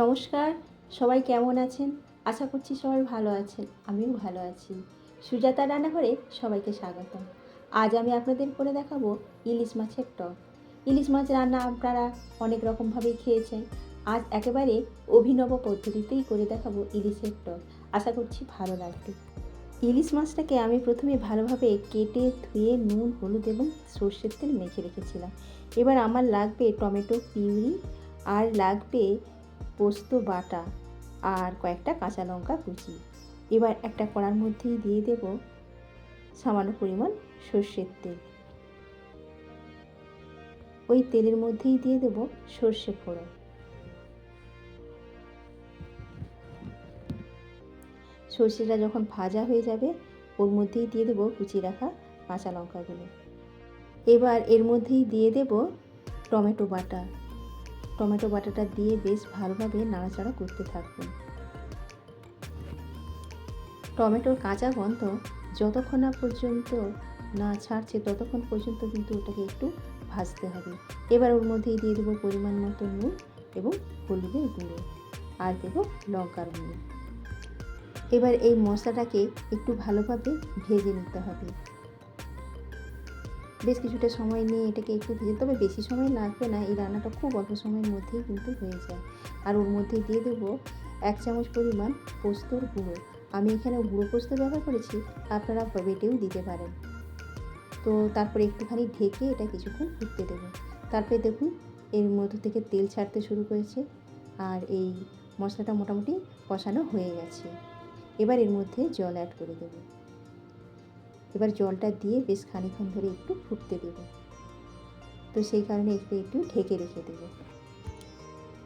নমস্কার, সবাই কেমন আছেন? আশা করছি সবাই ভালো আছেন, আমিও ভালো আছি। সুজাতা রান্নাঘরে সবাইকে স্বাগতম। আজ আমি আপনাদের করে দেখাবো ইলিশ মাছের টক। ইলিশ মাছ রান্না আপনারা অনেক রকমভাবেই খেয়েছেন। আজ একেবারে অভিনব পদ্ধতিতেই করে দেখাবো ইলিশের টক। আশা করছি ভালো লাগবে। ইলিশ মাছটাকে আমি প্রথমে ভালোভাবে কেটে ধুয়ে নুন, হলুদ এবং সর্ষের তেল মেখে রেখেছিলাম। এবার আমার লাগবে টমেটো, পিউরি আর লাগবে পোস্ত, বাটা আর কয়েকটা কাঁচা লঙ্কা কুচি। এবার একটা কড়ার মধ্যেই দিয়ে দেব সামান্য পরিমাণ সর্ষের তেল। ওই তেলের মধ্যেই দিয়ে দেব সর্ষে ফোড়ন। সর্ষেটা যখন ভাজা হয়ে যাবে, ওর মধ্যেই দিয়ে দেবো কুচি রাখা কাঁচা লঙ্কাগুলো। এবার এর মধ্যেই দিয়ে দেব টমেটো বাটা। টমেটো বাটাটা দিয়ে বেশ ভালোভাবে নাড়াচাড়া করতে থাকবেন। টমেটোর কাঁচা গন্ধ যতক্ষণ না পর্যন্ত না ছাড়ছে, ততক্ষণ পর্যন্ত কিন্তু ওটাকে একটু ভাজতে হবে। এবার ওর মধ্যেই দিয়ে দেবো পরিমাণ মতো নুন এবং হলুদের গুঁড়ো আর দেবো লঙ্কার গুঁড়ো। এবার এই মশলাটাকে একটু ভালোভাবে ভেজে নিতে হবে। বেশ কিছুটা সময় নিয়ে এটাকে একটু ভেজে তবে বেশি সময় লাগবে না, এই রান্নাটা খুব অল্প সময়ের মধ্যেই কিন্তু হয়ে যায়। আর ওর মধ্যে দিয়ে দেবো এক চামচ পরিমাণ পোস্তর গুঁড়ো। আমি এখানে গুঁড়ো পোস্ত ব্যবহার করেছি, আপনারা বেটেও দিতে পারেন। তো তারপরে একটুখানি ঢেকে এটা কিছুক্ষণ ফুটতে দেবো। তারপরে দেখুন, এর মধ্যে থেকে তেল ছাড়তে শুরু করেছে আর এই মশলাটা মোটামুটি কষানো হয়ে গেছে। এবার এর মধ্যে জল অ্যাড করে দেবো। এবার জলটা দিয়ে বেশ খানিক্ষণ ধরে একটু ফুটতে দেব। তো সেই কারণে একটু একটু ঢেকে রেখে দেব।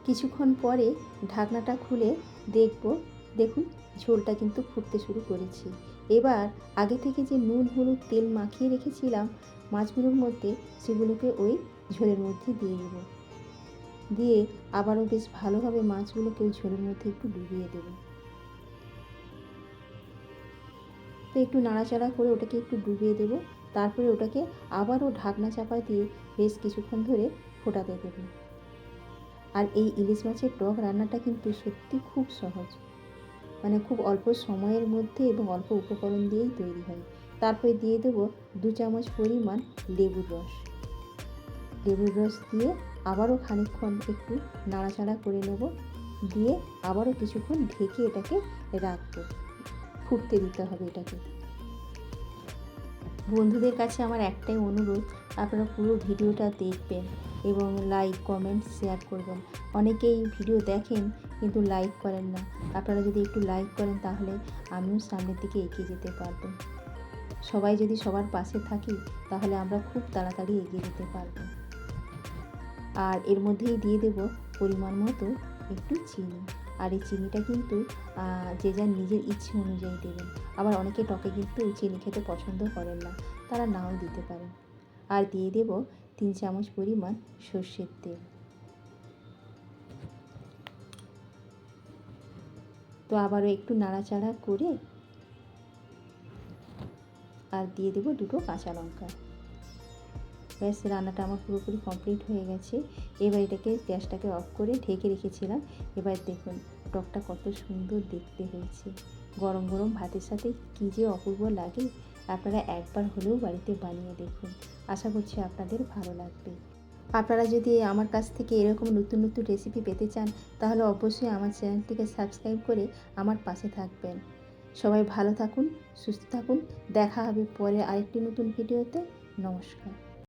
কিছুক্ষণ পরে ঢাকনাটা খুলে দেখব, দেখুন ঝোলটা কিন্তু ফুটতে শুরু করেছি। এবার আগে থেকে যে নুন, হলুদ, তেল মাখিয়ে রেখেছিলাম, মাছগুলোর মধ্যে সেগুলোকে ওই ঝোলের মধ্যে দিয়ে দেব। দিয়ে আবারও বেশ ভালোভাবে মাছগুলোকে ওই ঝোলের মধ্যে একটু ডুবিয়ে দেবো। তো একটু নাড়াচাড়া করে ওটাকে একটু ডুবিয়ে দেবো। তারপরে ওটাকে আবারও ঢাকনা চাপা দিয়ে বেশ কিছুক্ষণ ধরে ফোটাতে দেবো। আর এই ইলিশ মাছের টক রান্নাটা কিন্তু সত্যি খুব সহজ। মানে খুব অল্প সময়ের মধ্যে এবং অল্প উপকরণ দিয়েই তৈরি হয়। তারপরে দিয়ে দেবো দু চামচ পরিমাণ লেবুর রস। লেবুর রস দিয়ে আবারও খানিকক্ষণ একটু নাড়াচাড়া করে নেব। দিয়ে আবারও কিছুক্ষণ ঢেকে এটাকে রাখব। ফুটতে দিতে হবে এটাকে। বন্ধুদের কাছে আমার একটাই অনুরোধ, আপনারা পুরো ভিডিওটা দেখবেন এবং লাইক কমেন্ট শেয়ার করবেন। অনেকেই ভিডিও দেখেন কিন্তু লাইক করেন না। আপনারা যদি একটু লাইক করেন তাহলে আমিও সামনের দিকে এগিয়ে যেতে পারব। সবাই যদি সবার পাশে থাকি তাহলে আমরা খুব তাড়াতাড়ি এগিয়ে যেতে পারব। আর এর মধ্যেই দিয়ে দেব পরিমাণ মতো একটু চিনি। আর এই চিনিটা কিন্তু যে যার নিজের ইচ্ছে অনুযায়ী দেবেন। আবার অনেকে টকে কিন্তু চিনি খেতে পছন্দ করেন না, তারা নাও দিতে পারেন। আর দিয়ে দেব তিন চামচ পরিমাণ সর্ষের তেল। তো আবারও একটু নাড়াচাড়া করে, আর দিয়ে দেবো দুটো কাঁচা লঙ্কা। ব্যাস রান্নাটা আমার পুরোপুরি কমপ্লিট হয়ে গেছে। এবার এটাকে গ্যাসটাকে অফ করে ঢেকে রেখেছিলাম। এবার দেখুন, টকটা কত সুন্দর দেখতে হয়েছে। গরম গরম ভাতের সাথে কী যে অপূর্ব লাগে। আপনারা একবার হলেও বাড়িতে বানিয়ে দেখুন। আশা করছি আপনাদের ভালো লাগবে। আপনারা যদি আমার কাছ থেকে এরকম নতুন নতুন রেসিপি পেতে চান, তাহলে অবশ্যই আমার চ্যানেলটিকে সাবস্ক্রাইব করে আমার পাশে থাকবেন। সবাই ভালো থাকুন, সুস্থ থাকুন। দেখা হবে পরে আরেকটি নতুন ভিডিওতে নমস্কার।